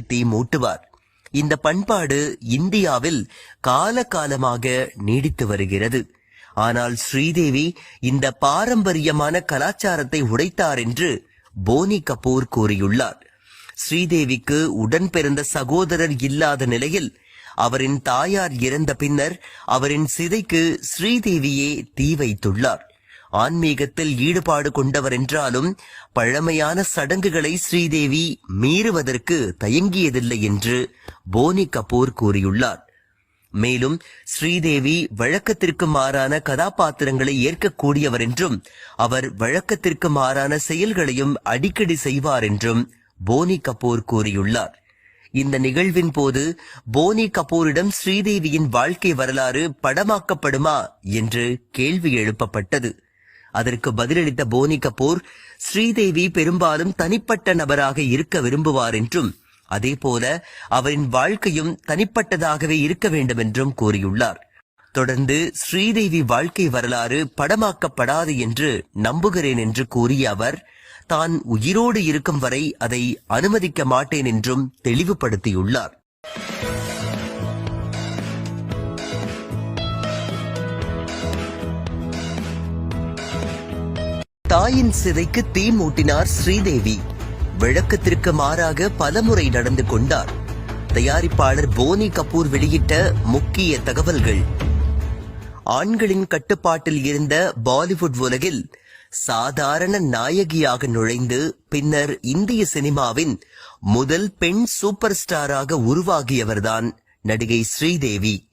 தீ மூட்டுவார். இந்த பண்பாடு இந்தியாவில் காலகாலமாக நீடித்து வருகிறது. ஆனால் ஸ்ரீதேவி இந்த பாரம்பரியமான கலாச்சாரத்தை உடைத்தார் என்று போனி கபூர் கூறியுள்ளார். ஸ்ரீதேவிக்கு உடன் பிறந்த சகோதரர் இல்லாத நிலையில் அவரின் தாயார் இறந்த பின்னர் அவரின் சிதைக்கு ஸ்ரீதேவியே தீ வைத்துள்ளார். ஆன்மீகத்தில் ஈடுபாடு கொண்டவர் என்றாலும் பழமையான சடங்குகளை ஸ்ரீதேவி மீறுவதற்கு தயங்கியதில்லை என்று போனி கபூர் கூறியுள்ளார். மேலும் ஸ்ரீதேவி வழக்கத்திற்கு மாறான கதாபாத்திரங்களை ஏற்கக்கூடியவர் என்றும் அவர் வழக்கத்திற்கு மாறான செயல்களையும் அடிக்கடி செய்வார் என்றும் போனி கபூர் கூறியுள்ளார். இந்த நிகழ்வின் போது போனி கபூரிடம் ஸ்ரீதேவியின் வாழ்க்கை வரலாறு படமாக்கப்படுமா என்று கேள்வி எழுப்பப்பட்டது. அதற்கு பதிலளித்த போனி கபூர் ஸ்ரீதேவி பெரும்பாலும் தனிப்பட்ட நபராக இருக்க விரும்புவார் என்றும் அதேபோல அவரின் வாழ்க்கையும் தனிப்பட்டதாகவே இருக்க வேண்டும் என்றும் கூறியுள்ளார். தொடர்ந்து ஸ்ரீதேவி வாழ்க்கை வரலாறு படமாக்கப்படாது என்று நம்புகிறேன் என்று கூறிய அவர் தான் உயிரோடு இருக்கும் வரை அதை அனுமதிக்க மாட்டேன் என்றும் தெளிவுபடுத்தியுள்ளார். தாயின் சிதைக்கு தீ மூட்டினார் ஸ்ரீதேவி. விளக்கத்திற்கு மாறாக பலமுறை நடந்து கொண்டார். தயாரிப்பாளர் போனி கபூர் வெளியிட்ட முக்கிய தகவல்கள். ஆண்களின் கட்டுப்பாட்டில் இருந்த பாலிவுட் உலகில் சாதாரண நாயகியாக நுழைந்து பின்னர் இந்திய சினிமாவின் முதல் பெண் சூப்பர் ஸ்டாராக உருவாகியவர்தான் நடிகை ஸ்ரீதேவி.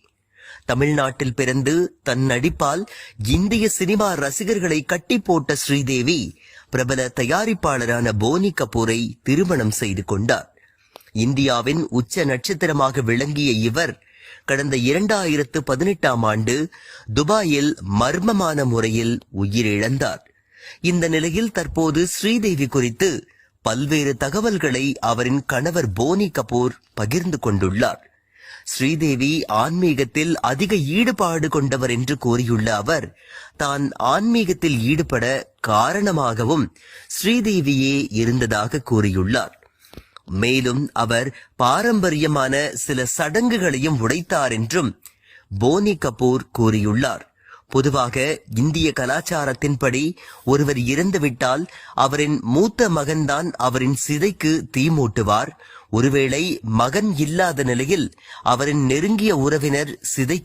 தமிழ்நாட்டில் பிறந்து தன் நடிப்பால் இந்திய சினிமா ரசிகர்களை கட்டி போட்ட ஸ்ரீதேவி பிரபல தயாரிப்பாளரான போனி கபூரை திருமணம் செய்து கொண்டார். இந்தியாவின் உச்ச நட்சத்திரமாக விளங்கிய இவர் கடந்த இரண்டாயிரத்து பதினெட்டாம் ஆண்டு துபாயில் மர்மமான முறையில் உயிரிழந்தார். இந்த நிலையில் தற்போது ஸ்ரீதேவி குறித்து பல்வேறு தகவல்களை அவரின் கணவர் போனி கபூர் பகிர்ந்து கொண்டுள்ளார். ஸ்ரீதேவி ஆன்மீகத்தில் அதிக ஈடுபாடு கொண்டவர் என்று கூறியுள்ள அவர் தான் ஆன்மீகத்தில் ஈடுபட காரணமாகவும் ஸ்ரீதேவியே இருந்ததாக கூறியுள்ளார். மேலும் அவர் பாரம்பரியமான சில சடங்குகளையும் உடைத்தார் என்றும் போனி கபூர் கூறியுள்ளார். பொதுவாக இந்திய கலாச்சாரத்தின்படி ஒருவர் இறந்துவிட்டால் அவரின் மூத்த மகன்தான் அவரின் சிதைக்கு தீ மூட்டுவார். ஒருவேளை மகன் இல்லாத நிலையில் அவரின் நெருங்கிய உறவினர் சிதை